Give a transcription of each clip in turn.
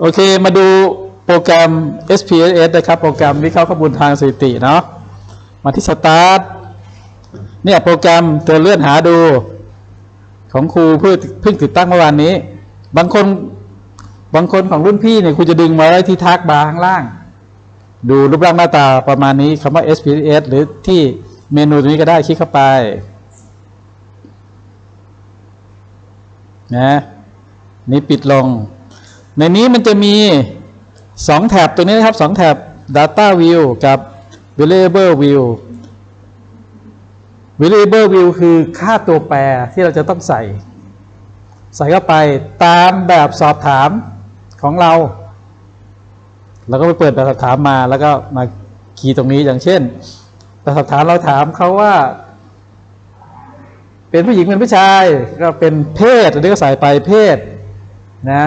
โอเคมาดูโปรแกรม SPSS นะครับ โปรแกรมวิเคราะห์ข้อมูลทางสถิติเนาะมาที่ Start เนี่ยโปรแกรมตัวเลื่อนหาดูของครูเพิ่งเพิ่งติดตั้งเมื่อวานนี้ บางคนบางคนของรุ่นพี่เนี่ยครูจะดึงมาไว้ที่ทักบาร์ข้างล่าง ดูรูปร่างหน้าตาประมาณนี้คำว่า SPSS หรือที่เมนูตรงนี้ก็ได้คลิกเข้าไปนะนี่ปิดลง ในนี้มันจะมีสองแถบตัวนี้นะครับสองแถบ Data View กับ Variable View Variable View คือค่าตัวแปรที่เราจะต้องใส่ ใส่เข้าไปตามแบบสอบถามของเราเราก็ไปเปิดแบบสอบถามมาแล้วก็มาคีย์ตรงนี้อย่างเช่นแบบสอบถามเราถามเขาว่า เป็นผู้หญิงเป็นผู้ชาย ก็เป็นเพศอันนี้ก็ใส่ไปเพศนะ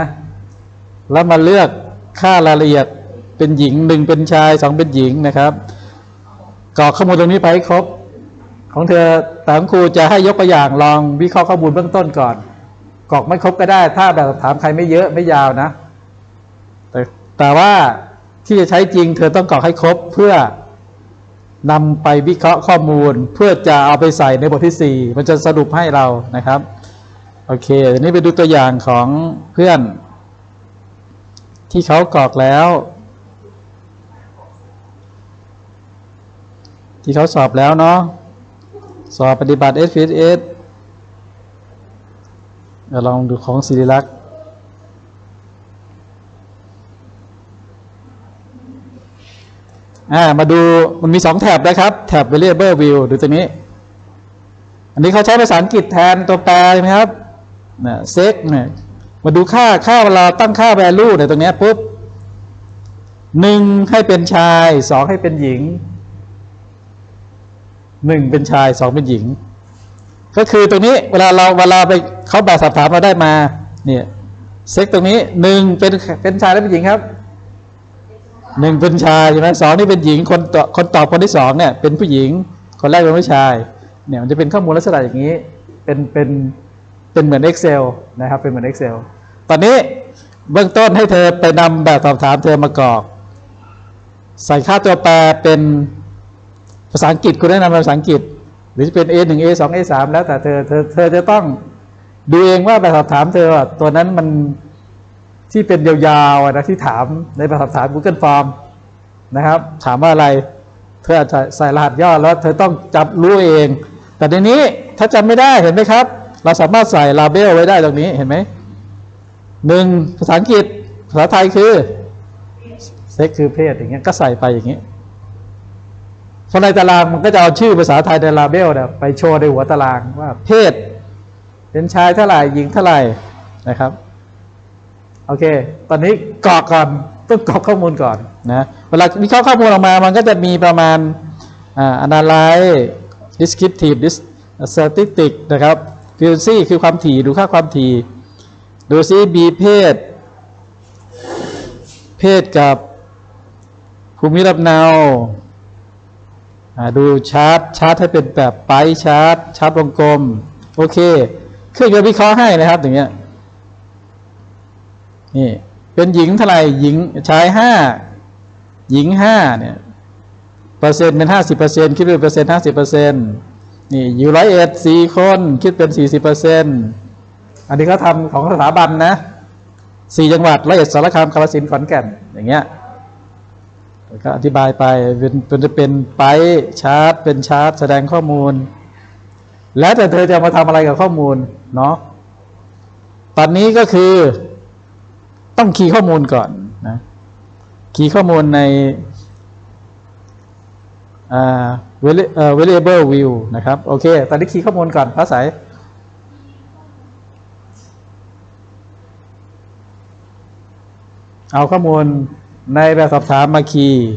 แล้วมาเลือกค่ารายละเอียดเป็นหญิงหนึ่งเป็นชายสองเป็นหญิงนะครับกรอกข้อมูลตรงนี้ไปให้ครบ ของเธอแต่ครูจะให้ยกตัวอย่างลองวิเคราะห์ข้อมูลเบื้องต้นก่อนกรอกไม่ครบก็ได้ ถ้าแบบถามใครไม่เยอะไม่ยาวนะ แต่แต่ว่าที่จะใช้จริง เธอต้องกรอกให้ครบเพื่อนำไปวิเคราะห์ข้อมูล เพื่อจะเอาไปใส่ในบทที่ 4 มันจะสรุปให้เรานะครับ โอเคทีนี้ไปดูตัวอย่างของเพื่อน ที่เขากรอกแล้ว ที่เขาสอบแล้วเนาะสอบปฏิบัติ s p s เดี๋ยวลองดูของศิริลักษณ์อ่ามาดูมันมีสองแถบนะครับ แถบ variable view ดูตัวนี้ อันนี้เขาใช้ภาษาอังกฤษแทนตัวแปรใช่ไหมครับนะเซกเนี่ย มาดูค่าค่าเวลาตั้งค่า value เนี่ยตรงนี้ปุ๊บหนึ่งให้เป็นชายสองให้เป็นหญิงหนึ่งเป็นชายสองเป็นหญิง ก็คือตรงนี้เวลาเราเวลาไปเขาแบบสอบถามเราได้มาเนี่ยเซ็กตรงนี้หนึ่งเป็นเป็นชายและเป็นหญิงครับหนึ่งเป็นชายใช่ไหมสองนี่เป็นหญิงคนตอบคนตอบคนที่สองเนี่ย เป็นผู้หญิง คนแรกเป็นผู้ชาย เนี่ยมันจะเป็นข้อมูลลักษณะอย่างนี้ เป็นเป็นเป็นเหมือน Excel นะครับ เป็นเหมือน Excel ตอนนี้เบื้องต้นให้เธอไปนำแบบสอบถามเธอมากรอกใส่ค่าตัวแปรเป็นภาษาอังกฤษคุณแนะนำภาษาอังกฤษ หรือจะเป็น A 1 A 2 A 3แล้วแต่เธอเธอเธอจะต้องดูเองว่าแบบสอบถามเธอว่าตัวนั้นมันที่เป็นยาวๆนะที่ถามในแบบสอบถาม Google Form นะครับ ถามว่าอะไร เธออาจจะใส่รหัสย่อแล้ว เธอต้องจับรู้เอง แต่ในนี้ถ้าจำไม่ได้เห็นไหมครับ เราสามารถใส่ลาเบลไว้ได้ตรงนี้เห็นไหม หนึ่งภาษาอังกฤษภาษาไทยคือเซ็กคือเพศอย่างเงี้ยก็ใส่ไปอย่างนี้พอในตารางมันก็จะเอาชื่อภาษาไทยในลาเบลเนี่ยไปโชว์ในหัวตารางว่า เพศ เป็นชายเท่าไหร่หญิงเท่าไหร่นะครับ โอเค ตอนนี้กรอกก่อนต้องกรอกข้อมูลก่อนนะเวลาวิเคราะห์ข้อมูลออกมา มันก็จะมีประมาณอ่า analyze descriptive statistic นะครับ frequency คือความถี่ดูค่าความถี่ ดูซิ B เพศ เพศกับภูมิลำเนาอ่าดูชาร์ตชาร์ตให้เป็นแบบไปชาร์ตชาร์ตวงกลม โอเคเครื่องจะวิเคราะห์ให้นะครับอย่างเงี้ยนี่เป็นหญิงเท่าไหร่หญิงชายห้าหญิงห้าเนี่ยเปอร์เซ็นต์เป็นห้าสิบเปอร์เซ็นต์คิดเป็นเปอร์เซ็นต์ห้าสิบเปอร์เซ็นต์นี่อยู่ร้อยเอ็ดสี่คนคิดเป็นสี่สิบเปอร์เซ็นต์ อันนี้เขาทำของสถาบันนะสี่จังหวัดร้อยเอ็ดสารคามกาฬสินขอนแก่น อย่างเงี้ยก็อธิบายไปเป็นเป็นจะเป็นไปชาร์ตเป็นชาร์ตแสดงข้อมูล แล้วแต่เธอจะมาทำอะไรกับข้อมูลเนาะตอนนี้ก็คือต้องคีย์ข้อมูลก่อนนะคีย์ข้อมูลในอ่า vari- เอ่อ variable view นะครับ โอเค ตอนนี้คีย์ข้อมูลก่อนภาษา เอาข้อมูลในแบบสอบถามมาคีย์